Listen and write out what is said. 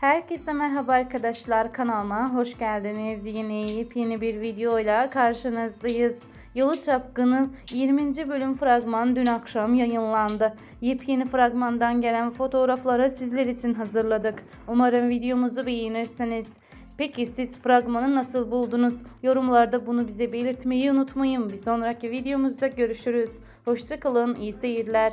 Herkese merhaba arkadaşlar kanalıma hoş geldiniz. Yine yepyeni bir videoyla karşınızdayız. Yalı Çapkın'ın 20. bölüm fragman dün akşam yayınlandı. Yepyeni fragmandan gelen fotoğrafları sizler için hazırladık. Umarım videomuzu beğenirsiniz. Peki siz fragmanı nasıl buldunuz? Yorumlarda bunu bize belirtmeyi unutmayın. Bir sonraki videomuzda görüşürüz. Hoşçakalın, iyi seyirler.